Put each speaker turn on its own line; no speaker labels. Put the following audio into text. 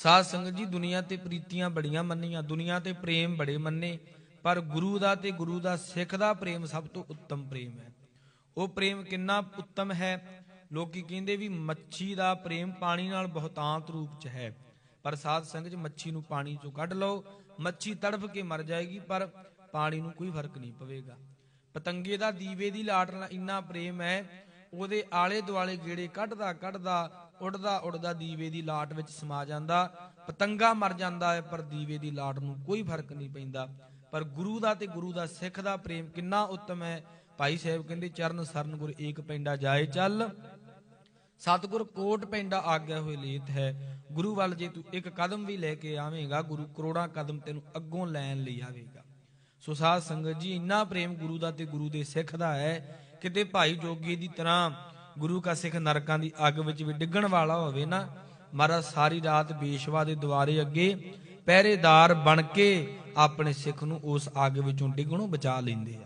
ਸਾਧ ਸੰਗਤ ਜੀ, ਦੁਨੀਆ ਤੇ ਪ੍ਰੀਤੀਆਂ ਬੜੀਆਂ ਮੰਨੀਆਂ, ਦੁਨੀਆ ਤੇ ਪ੍ਰੇਮ ਬੜੇ ਮੰਨੇ, ਪਰ ਗੁਰੂ ਦਾ ਤੇ ਗੁਰੂ ਦਾ ਸਿੱਖ ਦਾ ਪ੍ਰੇਮ ਸਭ ਤੋਂ ਉੱਤਮ ਪ੍ਰੇਮ ਹੈ। ਉਹ ਪ੍ਰੇਮ ਕਿੰਨਾ ਉੱਤਮ ਹੈ? ਲੋਕੀ ਕਹਿੰਦੇ ਵੀ ਮੱਛੀ ਦਾ ਪ੍ਰੇਮ ਪਾਣੀ ਨਾਲ ਬਹੁਤਾਂਤ ਰੂਪ ਚ ਹੈ, ਪਰ ਸਾਧ ਸੰਗਤ ਜੀ, ਮੱਛੀ ਨੂੰ ਪਾਣੀ ਚੋਂ ਕੱਢ ਲਓ, ਮੱਛੀ ਤੜਫ ਕੇ ਮਰ ਜਾਏਗੀ, ਪਰ ਪਾਣੀ ਨੂੰ ਕੋਈ ਫ਼ਰਕ ਨਹੀਂ ਪਵੇਗਾ। ਪਤੰਗੇ ਦਾ ਦੀਵੇ ਦੀ ਲਾਟ ਨਾਲ ਇੰਨਾ ਪ੍ਰੇਮ ਹੈ ਉਹਦੇ ਆਲੇ ਦੁਆਲੇ ਗੇੜੇ ਕੱਢਦਾ ਕੱਢਦਾ, ਉੱਡਦਾ ਉੱਡਦਾ ਦੀਵੇ ਦੀ ਲਾਟ ਵਿੱਚ ਸਮਾ ਜਾਂਦਾ। ਪਤੰਗਾ ਮਰ ਜਾਂਦਾ ਹੈ, ਪਰ ਦੀਵੇ ਦੀ ਲਾਟ ਨੂੰ ਕੋਈ ਫ਼ਰਕ ਨਹੀਂ ਪੈਂਦਾ। ਪਰ ਗੁਰੂ ਦਾ ਤੇ ਗੁਰੂ ਦਾ ਸਿੱਖ ਦਾ ਪ੍ਰੇਮ ਕਿੰਨਾ ਉੱਤਮ ਹੈ। ਭਾਈ ਸਾਹਿਬ ਕਹਿੰਦੇ, ਚਰਨ ਸਰਨ ਗੁਰ ਏਕ ਪੈਂਡਾ ਜਾਏ ਚੱਲ। ਸਤਿਗੁਰ ਕੋਟ ਪੈਂਡਾ ਆਗਿਆ ਹੋਏ ਲੇਤ ਹੈ। ਗੁਰੂ ਵੱਲ ਜੇ ਤੂੰ ਇੱਕ ਕਦਮ ਵੀ ਲੈ ਕੇ ਆਵੇਂਗਾ, ਗੁਰੂ ਕਰੋੜਾਂ ਕਦਮ ਤੈਨੂੰ ਅੱਗੋਂ ਲੈਣ ਲਈ ਆਵੇਗਾ। ਸੋ ਸਾਧ ਸੰਗਤ ਜੀ, ਇੰਨਾ ਪ੍ਰੇਮ ਗੁਰੂ ਦਾ ਤੇ ਗੁਰੂ ਦੇ ਸਿੱਖ ਦਾ ਹੈ। ਕਿਤੇ ਭਾਈ ਜੋਗੀ ਦੀ ਤਰ੍ਹਾਂ ਗੁਰੂ ਕਾ ਸਿੱਖ ਨਰਕਾਂ ਦੀ ਅੱਗ ਵਿੱਚ ਵੀ ਡਿੱਗਣ ਵਾਲਾ ਹੋਵੇ ਨਾ, ਮਹਾਰਾਜ ਸਾਰੀ ਰਾਤ ਬੇਸ਼ਵਾ ਦੇ ਦੁਆਰੇ ਅੱਗੇ ਪਹਿਰੇਦਾਰ ਬਣ ਕੇ ਆਪਣੇ ਸਿੱਖ ਨੂੰ ਉਸ ਅੱਗ ਵਿੱਚੋਂ ਡਿੱਗਣੋਂ ਬਚਾ ਲੈਂਦੇ ਆ।